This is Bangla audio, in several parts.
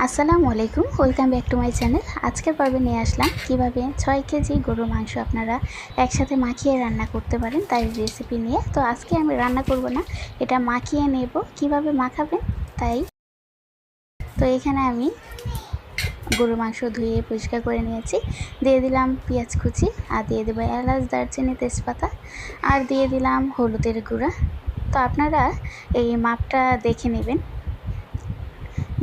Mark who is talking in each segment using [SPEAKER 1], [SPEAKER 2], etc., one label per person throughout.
[SPEAKER 1] আসসালামু আলাইকুম welcome back to my channel আজকের পর্বে নিয়ে আসলাম কীভাবে ছয় কেজি গরুর মাংস আপনারা একসাথে মাখিয়ে রান্না করতে পারেন তাই রেসিপি নিয়ে। তো আজকে আমি রান্না করব না, এটা মাখিয়ে নেব। কীভাবে মাখাবেন তাই। তো এখানে আমি গরুর মাংস ধুয়ে পরিষ্কার করে নিয়েছি। দিয়ে দিলাম পেঁয়াজ কুচি আর দিয়ে দেবো এলাচ, দারচিনি, তেজপাতা আর দিয়ে দিলাম হলুদের গুঁড়া। তো আপনারা এই মাপটা দেখে নেবেন।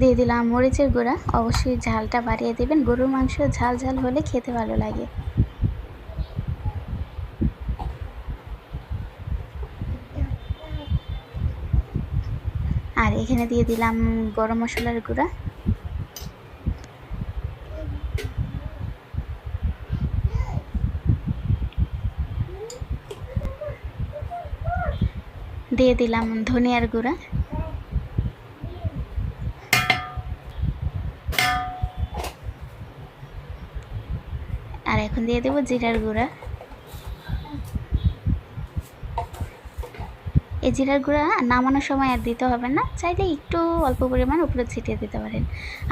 [SPEAKER 1] দিয়ে দিলাম মরিচের গুঁড়া। অবশ্যই ঝালটা বাড়িয়ে দেবেন। গরুর মাংস ঝাল ঝাল হলে খেতে ভালো লাগে। আর এখানে দিয়ে দিলাম গরম মশলার গুঁড়া। দিয়ে দিলাম ধনিয়ার গুঁড়া আর এখন দিয়ে দেবো জিরার গুঁড়া। এই জিরার গুঁড়া নামানোর সময় আর দিতে হবে না, চাইলে একটু অল্প পরিমাণ উপরে ছিটিয়ে দিতে পারেন।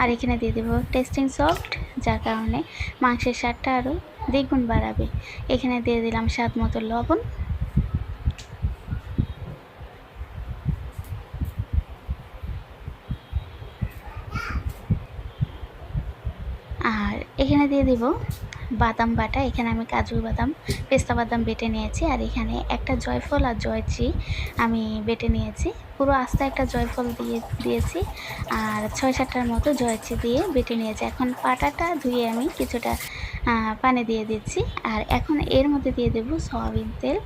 [SPEAKER 1] আর এখানে দিয়ে দেবো টেস্টিং সল্ট যার কারণে মাংসের স্বাদটা আরও দ্বিগুণ বাড়াবে। এখানে দিয়ে দিলাম স্বাদ মতো লবণ। আর এখানে দিয়ে দিব বাদাম বাটা, এখানে আমি কাজু বাদাম, পেস্তা বাদাম বেটে নিয়েছি, আর এখানে একটা জয়ফল আর জয়ত্রী আমি বেটে নিয়েছি। পুরো আস্তে একটা জয়ফল দিয়ে, দিয়েছি, আর ছয় সাতটার মতো জয়ত্রী দিয়ে বেটে নিয়েছি। এখন পাটাটা ধুয়ে আমি কিছুটা পানি দিয়ে দিচ্ছি, আর এখন এর মধ্যে দিয়ে দেবো সয়াবিন তেল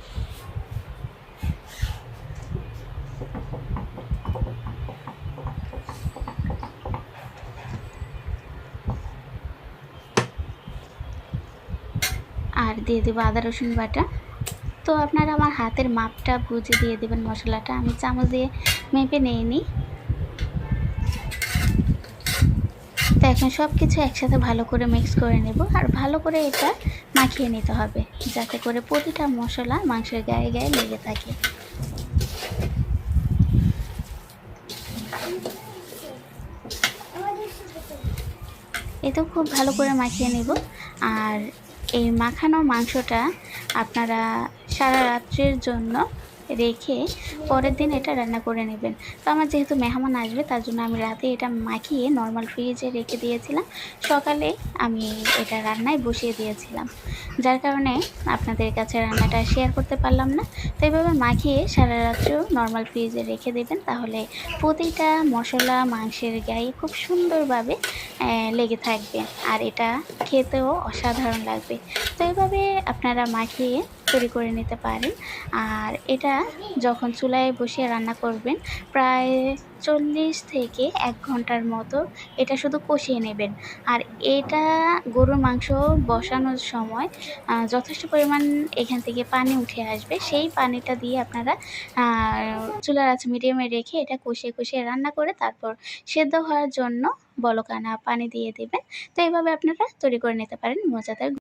[SPEAKER 1] আর দিয়ে দেবো আদা, রসুন বাটা। তো আপনারা আমার হাতের মাপটা বুঝে দিয়ে দেবেন মশলাটা। আমি চামচ দিয়ে মেপে নিয়ে নিই তো এখন সব কিছু একসাথে ভালো করে মিক্স করে নেব। আর ভালো করে এটা মাখিয়ে নিতে হবে, যাতে করে প্রতিটা মশলা মাংসের গায়ে গায়ে লেগে থাকে। এতো খুব ভালো করে মাখিয়ে নেব। আর এই মাখানো মাংসটা আপনারা সারা রাত্রের জন্য রেখে পরের দিন এটা রান্না করে নেবেন। তো আমার যেহেতু মেহমান আসবে, তার জন্য আমি রাতে এটা মাখিয়ে নর্মাল ফ্রিজে রেখে দিয়েছিলাম। সকালে আমি এটা রান্নায় বসিয়ে দিয়েছিলাম। যার কারণে আপনাদের কাছে রান্নাটা শেয়ার করতে পারলাম না। তো এইভাবে মাখিয়ে সারা রাত্রেও নর্মাল ফ্রিজে রেখে দেবেন, তাহলে প্রতিটা মশলা, মাংসের গায়ে খুব সুন্দরভাবে লেগে থাকবে। আর এটা খেতেও অসাধারণ লাগবে। তো এইভাবে আপনারা মাখিয়ে তৈরি করে নিতে পারেন। আর এটা যখন চুলায় বসিয়ে রান্না করবেন, প্রায় চল্লিশ থেকে এক ঘণ্টার মতো এটা শুধু কষিয়ে নেবেন। আর এটা গরুর মাংস বসানোর সময় যথেষ্ট পরিমাণ এখান থেকে পানি উঠে আসবে। সেই পানিটা দিয়ে আপনারা চুলার আছে মিডিয়ামে রেখে এটা কষিয়ে কষিয়ে রান্না করে তারপর সেদ্ধ হওয়ার জন্য বলকানা পানি দিয়ে দেবেন। তো এইভাবে আপনারা তৈরি করে নিতে পারেন মজাদার